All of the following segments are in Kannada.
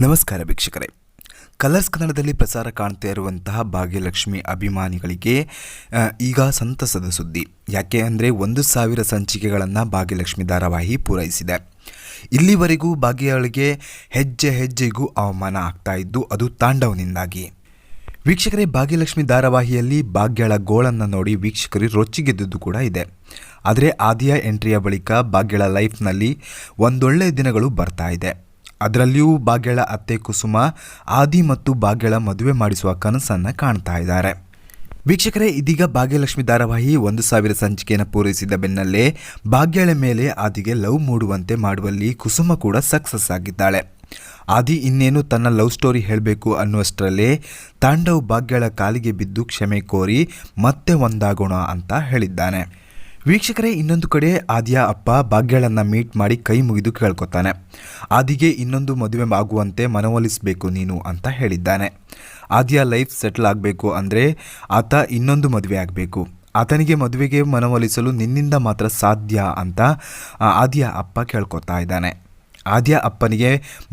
ನಮಸ್ಕಾರ ವೀಕ್ಷಕರೇ. ಕಲರ್ಸ್ ಕನ್ನಡದಲ್ಲಿ ಪ್ರಸಾರ ಕಾಣ್ತಾ ಇರುವಂತಹ ಭಾಗ್ಯಲಕ್ಷ್ಮಿ ಅಭಿಮಾನಿಗಳಿಗೆ ಈಗ ಸಂತಸದ ಸುದ್ದಿ. ಯಾಕೆ ಅಂದರೆ ಒಂದು ಸಾವಿರ ಸಂಚಿಕೆಗಳನ್ನು ಭಾಗ್ಯಲಕ್ಷ್ಮಿ ಧಾರಾವಾಹಿ ಪೂರೈಸಿದೆ. ಇಲ್ಲಿವರೆಗೂ ಭಾಗ್ಯಗಳಿಗೆ ಹೆಜ್ಜೆ ಹೆಜ್ಜೆಗೂ ಅವಮಾನ ಆಗ್ತಾ ಇದ್ದು ಅದು ತಾಂಡವನಿಂದಾಗಿ. ವೀಕ್ಷಕರೇ, ಭಾಗ್ಯಲಕ್ಷ್ಮಿ ಧಾರಾವಾಹಿಯಲ್ಲಿ ಭಾಗ್ಯಳ ಗೋಳನ್ನು ನೋಡಿ ವೀಕ್ಷಕರು ರೊಚ್ಚಿಗೆದ್ದುದು ಕೂಡ ಇದೆ. ಆದರೆ ಆದಿಯ ಎಂಟ್ರಿಯ ಬಳಿಕ ಭಾಗ್ಯಳ ಲೈಫ್ನಲ್ಲಿ ಒಂದೊಳ್ಳೆಯ ದಿನಗಳು ಬರ್ತಾ ಇದೆ. ಅದರಲ್ಲಿಯೂ ಭಾಗ್ಯಳ ಅತ್ತೆ ಕುಸುಮ, ಆದಿ ಮತ್ತು ಭಾಗ್ಯಳ ಮದುವೆ ಮಾಡಿಸುವ ಕನಸನ್ನು ಕಾಣ್ತಾ ಇದ್ದಾರೆ. ವೀಕ್ಷಕರೇ, ಇದೀಗ ಭಾಗ್ಯಲಕ್ಷ್ಮಿ ಧಾರಾವಾಹಿ ಒಂದು ಸಾವಿರ ಸಂಚಿಕೆಯನ್ನು ಪೂರೈಸಿದ ಬೆನ್ನಲ್ಲೇ ಭಾಗ್ಯಳ ಮೇಲೆ ಆದಿಗೆ ಲವ್ ಮೂಡುವಂತೆ ಮಾಡುವಲ್ಲಿ ಕುಸುಮ ಕೂಡ ಸಕ್ಸಸ್ ಆಗಿದ್ದಾಳೆ. ಆದಿ ಇನ್ನೇನು ತನ್ನ ಲವ್ ಸ್ಟೋರಿ ಹೇಳಬೇಕು ಅನ್ನುವಷ್ಟರಲ್ಲೇ ತಾಂಡವ್ ಭಾಗ್ಯಳ ಕಾಲಿಗೆ ಬಿದ್ದು ಕ್ಷಮೆ ಕೋರಿ ಮತ್ತೆ ಒಂದಾಗೋಣ ಅಂತ ಹೇಳಿದ್ದಾನೆ. ವೀಕ್ಷಕರೇ, ಇನ್ನೊಂದು ಕಡೆ ಆದಿಯ ಅಪ್ಪ ಭಾಗ್ಯಳನ್ನು ಮೀಟ್ ಮಾಡಿ ಕೈ ಮುಗಿದು ಕೇಳ್ಕೊತಾನೆ. ಆದಿಗೆ ಇನ್ನೊಂದು ಮದುವೆ ಆಗುವಂತೆ ಮನವೊಲಿಸಬೇಕು ನೀನು ಅಂತ ಹೇಳಿದ್ದಾನೆ. ಆದಿಯ ಲೈಫ್ ಸೆಟ್ಲ್ ಆಗಬೇಕು ಅಂದರೆ ಆತ ಇನ್ನೊಂದು ಮದುವೆ ಆಗಬೇಕು. ಆತನಿಗೆ ಮದುವೆಗೆ ಮನವೊಲಿಸಲು ನಿನ್ನಿಂದ ಮಾತ್ರ ಸಾಧ್ಯ ಅಂತ ಆದ್ಯ ಅಪ್ಪ ಕೇಳ್ಕೊತಾ ಇದ್ದಾನೆ. ಆದ್ಯ ಅಪ್ಪನಿಗೆ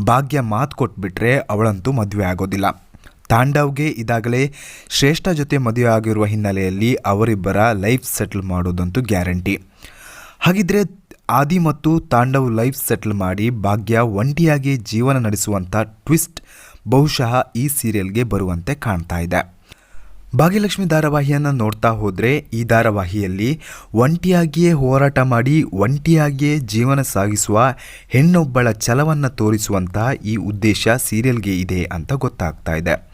ಭಾಗ್ಯ ಮಾತು ಕೊಟ್ಬಿಟ್ರೆ ಅವಳಂತೂ ಮದುವೆ ಆಗೋದಿಲ್ಲ. ತಾಂಡವ್ಗೆ ಇದಾಗಲೇ ಶ್ರೇಷ್ಠ ಜೊತೆ ಮದುವೆ ಆಗಿರುವ ಹಿನ್ನೆಲೆಯಲ್ಲಿ ಅವರಿಬ್ಬರ ಲೈಫ್ ಸೆಟಲ್ ಮಾಡೋದಂತೂ ಗ್ಯಾರಂಟಿ. ಹಾಗಿದ್ರೆ ಆದಿ ಮತ್ತು ತಾಂಡವ್ ಲೈಫ್ ಸೆಟಲ್ ಮಾಡಿ ಭಾಗ್ಯ ಒಂಟಿಯಾಗಿ ಜೀವನ ನಡೆಸುವಂಥ ಟ್ವಿಸ್ಟ್ ಬಹುಶಃ ಈ ಸೀರಿಯಲ್ಗೆ ಬರುವಂತೆ ಕಾಣ್ತಾ ಇದೆ. ಭಾಗ್ಯಲಕ್ಷ್ಮಿ ಧಾರಾವಾಹಿಯನ್ನು ನೋಡ್ತಾ ಹೋದರೆ ಈ ಧಾರಾವಾಹಿಯಲ್ಲಿ ಒಂಟಿಯಾಗಿಯೇ ಹೋರಾಟ ಮಾಡಿ ಒಂಟಿಯಾಗಿಯೇ ಜೀವನ ಸಾಗಿಸುವ ಹೆಣ್ಣೊಬ್ಬಳ ಛಲವನ್ನು ತೋರಿಸುವಂತಹ ಈ ಉದ್ದೇಶ ಸೀರಿಯಲ್ಗೆ ಇದೆ ಅಂತ ಗೊತ್ತಾಗ್ತಾ ಇದೆ.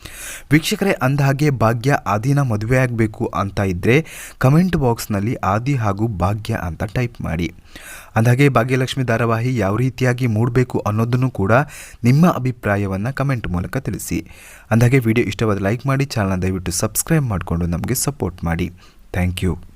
ವೀಕ್ಷಕರೇ ಅಂದಹಾಗೆ ಭಾಗ್ಯ ಆದಿನ ಮದುವೆ ಆಗಬೇಕು ಅಂತ ಇದ್ದರೆ ಕಮೆಂಟ್ ಬಾಕ್ಸ್ನಲ್ಲಿ ಆದಿ ಹಾಗೂ ಭಾಗ್ಯ ಅಂತ ಟೈಪ್ ಮಾಡಿ. ಅಂದಹಾಗೆ ಭಾಗ್ಯಲಕ್ಷ್ಮಿ ಧಾರಾವಾಹಿ ಯಾವ ರೀತಿಯಾಗಿ ಮೂಡಬೇಕು ಅನ್ನೋದನ್ನು ಕೂಡ ನಿಮ್ಮ ಅಭಿಪ್ರಾಯವನ್ನು ಕಮೆಂಟ್ ಮೂಲಕ ತಿಳಿಸಿ. ಅಂದಹಾಗೆ ವಿಡಿಯೋ ಇಷ್ಟವಾದ ಲೈಕ್ ಮಾಡಿ, ಚಾನಲ್ನ ದಯವಿಟ್ಟು ಸಬ್ಸ್ಕ್ರೈಬ್ ಮಾಡಿಕೊಂಡು ನಮಗೆ ಸಪೋರ್ಟ್ ಮಾಡಿ. Thank you.